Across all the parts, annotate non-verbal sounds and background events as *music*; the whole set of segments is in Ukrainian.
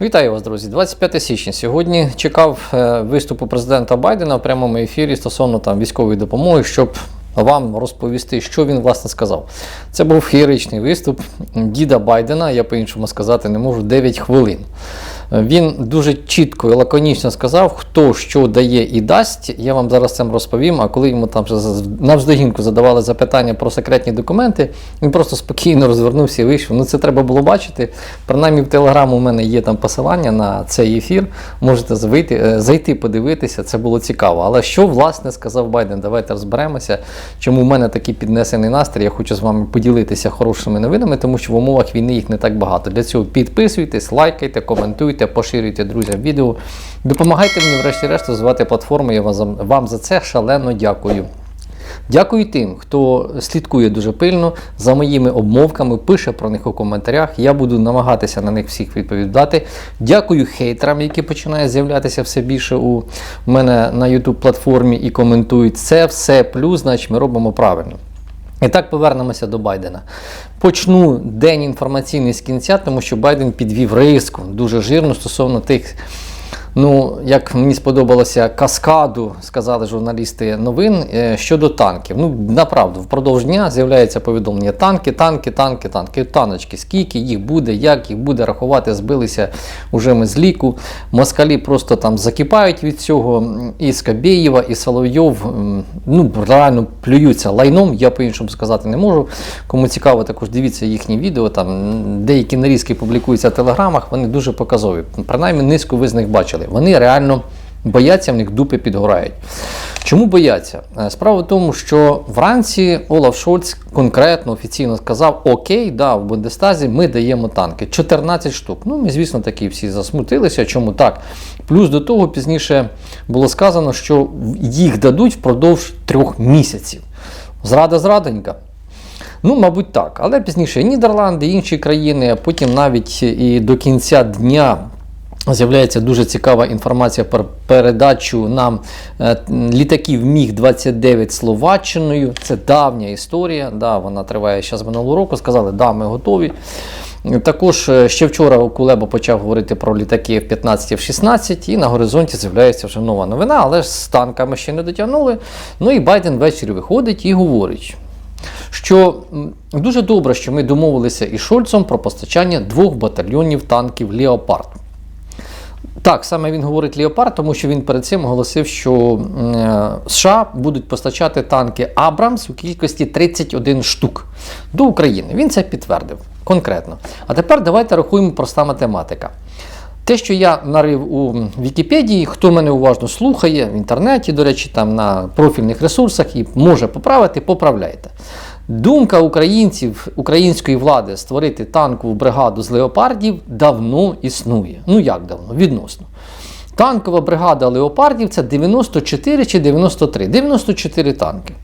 Вітаю вас, друзі. 25 січня. Сьогодні чекав е, виступу президента Байдена в прямому ефірі стосовно там військової допомоги, щоб вам розповісти, що він власне сказав. Це був хіричний виступ діда Байдена. Я по-іншому сказати не можу 9 хвилин. Він дуже чітко і лаконічно сказав, хто що дає і дасть. Я вам зараз цим розповім. А коли йому там навздогінку задавали запитання про секретні документи, він просто спокійно розвернувся і вийшов. Ну це треба було бачити. Принаймні в Телеграм у мене є там посилання на цей ефір. Можете вийти, е, зайти, подивитися, це було цікаво. Але що власне сказав Байден? Давайте розберемося. Чому в мене такий піднесений настрій? Я хочу з вами поділитися хорошими новинами, тому що в умовах війни їх не так багато. Для цього підписуйтесь, лайкайте, коментуйте, поширюйте друзям відео. Допомагайте мені, врешті-решт, розвивати платформу. Я вам за це шалено дякую. Дякую тим, хто слідкує дуже пильно за моїми обмовками, пише про них у коментарях. Я буду намагатися на них всіх відповідати. Дякую хейтерам, які починають з'являтися все більше у мене на YouTube платформі і коментують це все плюс, значить ми робимо правильно. І так повернемося до Байдена. Почну день інформаційний з кінця, тому що Байден підвів риску дуже жирно стосовно тих. Ну, як мені сподобалося каскаду, сказали журналісти новин е, щодо танків. Ну, направду, впродовж дня з'являється повідомлення: танки, танки, танки, танки, таночки. Скільки їх буде, як їх буде рахувати, збилися уже ми з ліку. Москалі просто там закипають від цього. І Скабєєва, і Соловйов ну, реально плюються лайном, я по-іншому сказати не можу. Кому цікаво, також дивіться їхні відео. Там деякі нарізки публікуються в телеграмах, вони дуже показові. Принаймні, низку ви з них бачили. Вони реально бояться, в них дупи підгорають. Чому бояться? Е, Справа в тому, що вранці Олаф Шольц конкретно офіційно сказав: Окей, да, в Бундестазі ми даємо танки. 14 штук. Ну, ми, звісно, такі всі засмутилися. Чому так? Плюс до того пізніше було сказано, що їх дадуть впродовж трьох місяців. Зрада зрадонька. Ну, мабуть, так. Але пізніше і Нідерланди, і інші країни, а потім навіть і до кінця дня. З'являється дуже цікава інформація про передачу нам е, літаків Міг-29 Словаччиною. Це давня історія. Да, вона триває ще з минулого року. Сказали, да, ми готові. Також е, ще вчора Кулеба почав говорити про літаки F-15 F-16, і на горизонті з'являється вже нова новина, але ж з танками ще не дотягнули. Ну і Байден ввечері виходить і говорить що дуже добре, що ми домовилися із Шольцом про постачання двох батальйонів танків Леопард. Так, саме він говорить Леопард, тому що він перед цим оголосив, що е, США будуть постачати танки Абрамс у кількості 31 штук до України. Він це підтвердив конкретно. А тепер давайте рахуємо проста математика. Те, що я нарив у Вікіпедії, хто мене уважно слухає в інтернеті, до речі, там на профільних ресурсах і може поправити, поправляйте. Думка українців, української влади створити танкову бригаду з леопардів давно існує. Ну як давно? Відносно. Танкова бригада леопардів це 94 чи 93. 94 танки,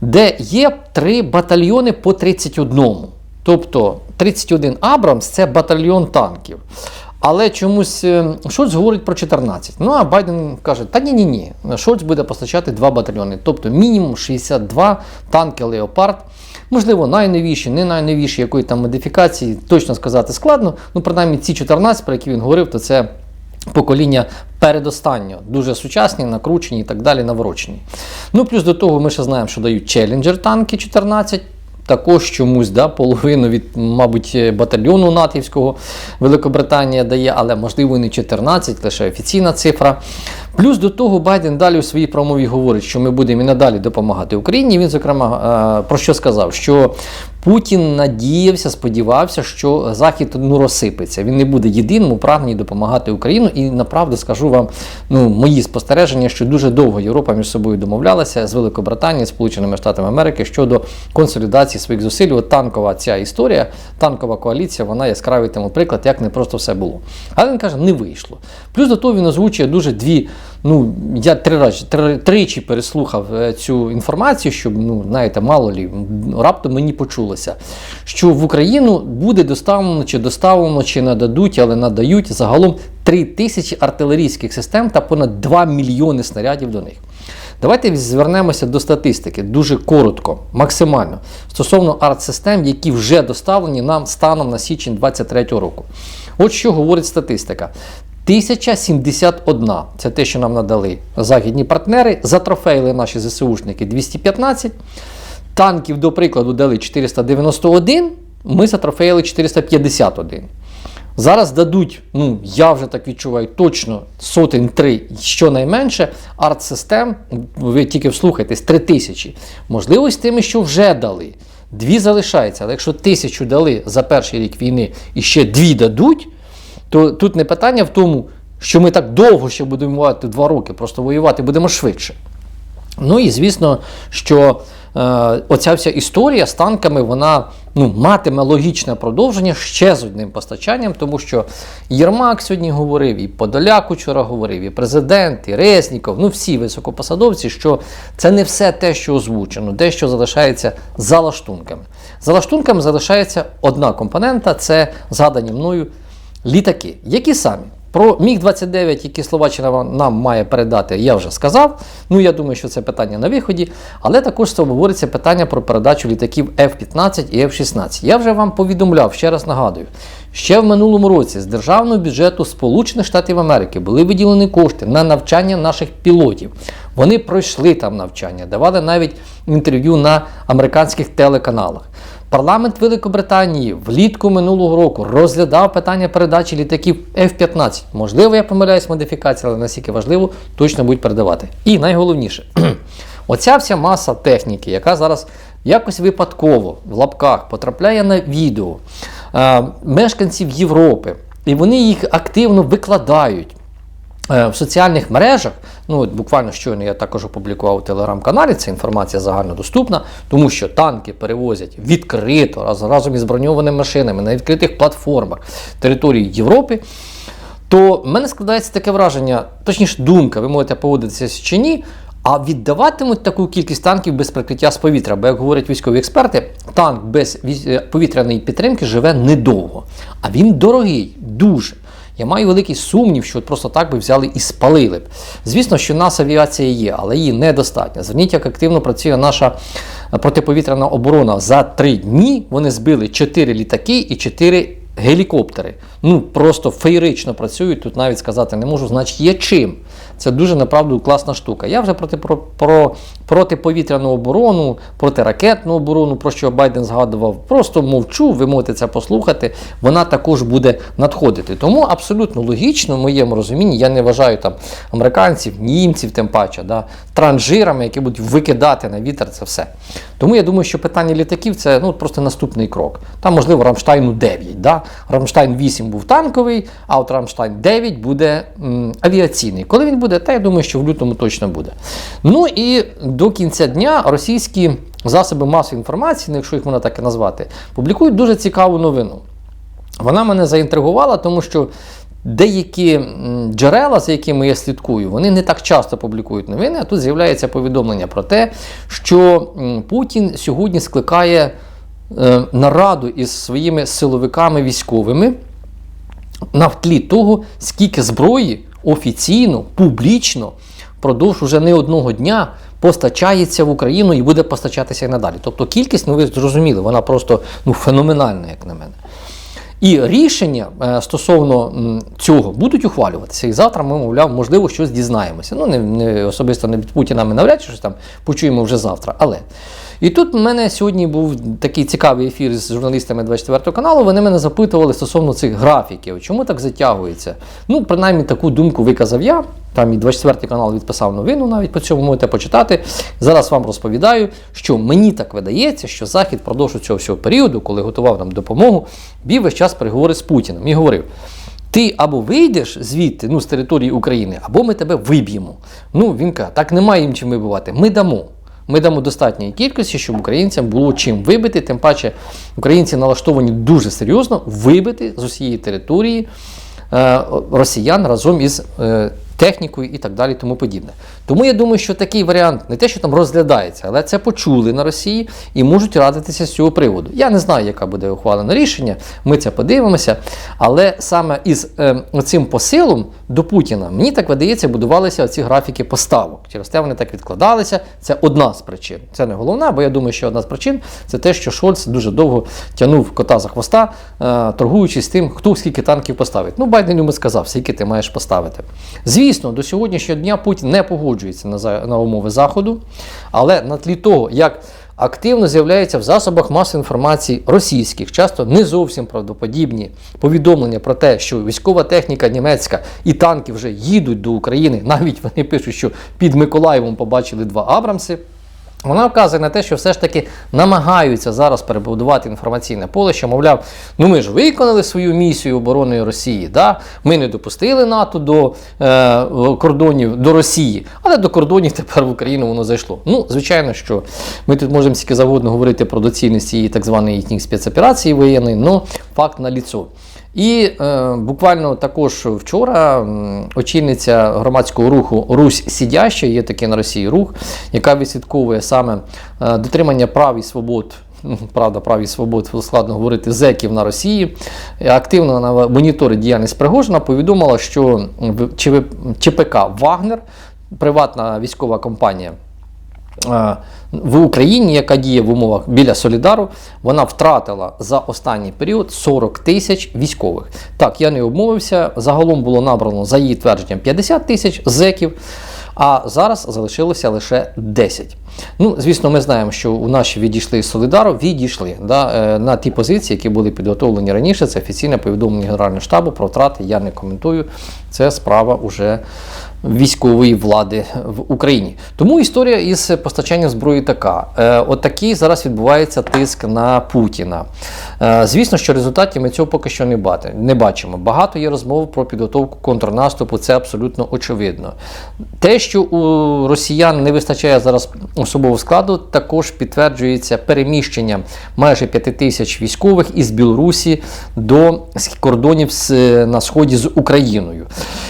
де є три батальйони по 31. Тобто 31 Абрамс це батальйон танків. Але чомусь е, Шольц говорить про 14. Ну а Байден каже: та ні, ні, ні. Шольц буде постачати два батальйони, тобто мінімум 62 танки Леопард. Можливо, найновіші, не найновіші, якої там модифікації, точно сказати складно. Ну, принаймні, ці 14, про які він говорив, то це покоління передостаннього, дуже сучасні, накручені і так далі, наворочені. Ну, плюс до того, ми ще знаємо, що дають Challenger танки 14. Також чомусь да, половину від, мабуть, батальйону натівського Великобританія дає, але можливо не 14, лише офіційна цифра. Плюс до того Байден далі у своїй промові говорить, що ми будемо і надалі допомагати Україні. Він, зокрема, е, про що сказав? Що Путін надіявся, сподівався, що Захід ну, розсипеться. Він не буде єдиним у прагненні допомагати Україну. І направду скажу вам ну, мої спостереження, що дуже довго Європа між собою домовлялася з Великобританією, Сполученими Штатами Америки щодо консолідації своїх зусиль. От танкова ця історія, танкова коаліція, вона яскравий тому приклад, як не просто все було. Але він каже, не вийшло. Плюс до того він озвучує дуже дві. Ну, я три три, тричі переслухав е, цю інформацію, щоб ну, знаєте, мало лі, раптом мені почулося, що в Україну буде доставлено чи доставлено, чи нададуть, але надають загалом 3 тисячі артилерійських систем та понад 2 мільйони снарядів до них. Давайте звернемося до статистики дуже коротко, максимально стосовно арт-систем, які вже доставлені нам станом на січень 2023 року. От що говорить статистика. 1071 це те, що нам надали західні партнери. Затрофеїли наші ЗСУшники 215. Танків, до прикладу, дали 491. Ми затрофеїли 451. Зараз дадуть, ну я вже так відчуваю, точно сотень три, щонайменше, арт-систем, ви тільки вслухайтесь, три тисячі. Можливо, з тими, що вже дали. Дві залишаються, але якщо тисячу дали за перший рік війни і ще дві дадуть, то тут не питання в тому, що ми так довго ще будемо воювати два роки, просто воювати будемо швидше. Ну і звісно, що оця вся історія з танками, вона ну, матиме логічне продовження ще з одним постачанням, тому що Єрмак сьогодні говорив, і Подоляк вчора говорив, і президент, і Резніков, ну всі високопосадовці, що це не все те, що озвучено, дещо залишається за лаштунками. За лаштунками залишається одна компонента це згадані мною літаки. Які самі? Про Міг-29, які Словаччина нам має передати, я вже сказав. Ну, я думаю, що це питання на виході. Але також це обговориться питання про передачу літаків F-15 і F-16. Я вже вам повідомляв, ще раз нагадую. Ще в минулому році з державного бюджету Сполучених Штатів Америки були виділені кошти на навчання наших пілотів. Вони пройшли там навчання, давали навіть інтерв'ю на американських телеканалах. Парламент Великобританії влітку минулого року розглядав питання передачі літаків F-15. Можливо, я помиляюсь модифікації, але наскільки важливо, точно будуть передавати. І найголовніше, *clears throat* оця вся маса техніки, яка зараз якось випадково в лапках потрапляє на відео е, мешканців Європи, і вони їх активно викладають. Е, В соціальних мережах, ну от буквально щойно я також опублікував у телеграм-каналі, ця інформація загальнодоступна, тому що танки перевозять відкрито раз- разом із броньованими машинами на відкритих платформах території Європи. То в мене складається таке враження, точніше думка, ви можете погодитися чи ні. А віддаватимуть таку кількість танків без прикриття з повітря, бо як говорять військові експерти, танк без е, повітряної підтримки живе недовго. А він дорогий, дуже. Я маю великий сумнів, що просто так би взяли і спалили б. Звісно, що нас авіація є, але її недостатньо. Зверніть, як активно працює наша е, протиповітряна оборона. За три дні вони збили 4 літаки і 4 гелікоптери. Ну просто феєрично працюють. Тут навіть сказати не можу, значить є чим. Це дуже направду класна штука. Я вже проти про, про протиповітряну оборону, протиракетну оборону, про що Байден згадував, просто мовчу. Ви можете це послухати. Вона також буде надходити. Тому абсолютно логічно, в моєму розумінні, я не вважаю там американців, німців, тим паче, да, транжирами, які будуть викидати на вітер це все. Тому я думаю, що питання літаків це ну, просто наступний крок. Там, можливо, Рамштайну 9. Да? Рамштайн 8 був танковий, а от Рамштайн 9 буде м, авіаційний. Коли він буде, та я думаю, що в лютому точно буде. Ну і до кінця дня російські засоби масової інформації, ну, якщо їх можна так і назвати, публікують дуже цікаву новину. Вона мене заінтригувала, тому що деякі джерела, за якими я слідкую, вони не так часто публікують новини, а тут з'являється повідомлення про те, що Путін сьогодні скликає е, нараду із своїми силовиками військовими на тлі того, скільки зброї офіційно, публічно, впродовж уже не одного дня постачається в Україну і буде постачатися і надалі. Тобто кількість, ну ви зрозуміли, вона просто ну, феноменальна, як на мене. І рішення е, стосовно цього будуть ухвалюватися. І завтра ми, мовляв, можливо, щось дізнаємося. Ну, не, не особисто не від Путіна ми навряд чи щось там почуємо вже завтра. Але. І тут в мене сьогодні був такий цікавий ефір з журналістами 24 каналу. Вони мене запитували стосовно цих графіків, чому так затягується. Ну, принаймні, таку думку виказав я. Там і 24 канал відписав новину, навіть по цьому можете почитати. Зараз вам розповідаю, що мені так видається, що Захід впродовж цього всього періоду, коли готував нам допомогу, вів весь час переговори з Путіним і говорив: ти або вийдеш звідти, ну, з території України, або ми тебе виб'ємо. Ну, він каже, так немає їм чим вибивати. Ми дамо. Ми дамо достатньої кількості, щоб українцям було чим вибити. Тим паче, українці налаштовані дуже серйозно вибити з усієї території е, росіян разом із е, технікою і так далі, тому подібне. Тому я думаю, що такий варіант не те, що там розглядається, але це почули на Росії і можуть радитися з цього приводу. Я не знаю, яка буде ухвалена рішення. Ми це подивимося. Але саме із е, цим посилом до Путіна, мені так видається, будувалися ці графіки поставок. Через те вони так відкладалися. Це одна з причин. Це не головна, бо я думаю, що одна з причин це те, що Шольц дуже довго тягнув кота за хвоста, е, торгуючись тим, хто скільки танків поставить. Ну, Байден йому сказав, скільки ти маєш поставити. Звісно, до сьогоднішнього дня Путін не погоджується на, на умови Заходу, але на тлі того, як активно з'являється в засобах масової інформації російських, часто не зовсім правдоподібні повідомлення про те, що військова техніка німецька і танки вже їдуть до України. Навіть вони пишуть, що під Миколаєвом побачили два Абрамси. Вона вказує на те, що все ж таки намагаються зараз перебудувати інформаційне поле, що, мовляв, ну ми ж виконали свою місію оборони Росії, да? ми не допустили НАТО до е, кордонів до Росії, але до кордонів тепер в Україну воно зайшло. Ну, звичайно, що ми тут можемо скільки завгодно говорити про доцільність цієї так званої їхньої спецоперації воєнної, але факт на ліцо. І е, буквально також вчора очільниця громадського руху Русь Сідяща, є такий на Росії рух, яка відслідковує саме е, дотримання прав і свобод. ну, Правда, прав і свобод складно говорити зеків на Росії. Активно на моніторить діяльність Пригожина, повідомила, що ЧПК Вагнер, приватна військова компанія в Україні, яка діє в умовах біля Солідару, вона втратила за останній період 40 тисяч військових. Так, я не обмовився. Загалом було набрано за її твердженням 50 тисяч зеків. А зараз залишилося лише 10. Ну, звісно, ми знаємо, що у наші відійшли з Солідару, відійшли да, е, на ті позиції, які були підготовлені раніше. Це офіційне повідомлення Генерального штабу про втрати. Я не коментую. Це справа уже військової влади в Україні. Тому історія із постачанням зброї така. Е, от такий зараз відбувається тиск на Путіна. Е, звісно, що результатів ми цього поки що не, бачимо. Багато є розмов про підготовку контрнаступу, це абсолютно очевидно. Те, що у росіян не вистачає зараз особового складу, також підтверджується переміщенням майже 5 тисяч військових із Білорусі до кордонів на сході з Україною.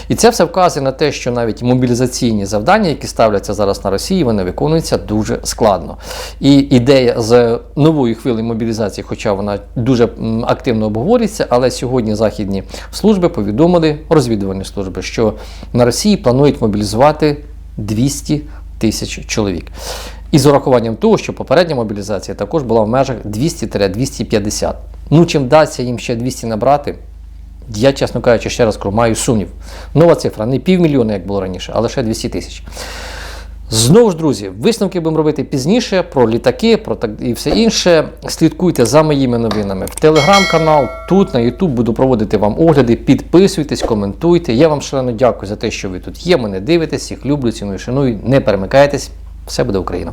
І це все вказує на те, що навіть мобілізаційні завдання, які ставляться зараз на Росії, вони виконуються дуже складно. І ідея з нової хвилі мобілізації, хоча вона дуже активно обговорюється, але сьогодні західні служби повідомили, розвідувальні служби, що на Росії планують мобілізувати 200 тисяч чоловік. І з урахуванням того, що попередня мобілізація також була в межах 200-250. Ну, чим вдасться їм ще 200 набрати, я, чесно кажучи, ще раз кажу, маю сумнів. Нова цифра, не півмільйона, як було раніше, а лише 200 тисяч. Знову ж, друзі, висновки будемо робити пізніше про літаки, про так і все інше. Слідкуйте за моїми новинами в телеграм-канал, тут на Ютуб буду проводити вам огляди. Підписуйтесь, коментуйте. Я вам шалено дякую за те, що ви тут є. Мене дивитесь, всіх люблю, ціную, шаную. Не перемикайтесь. Все буде Україна.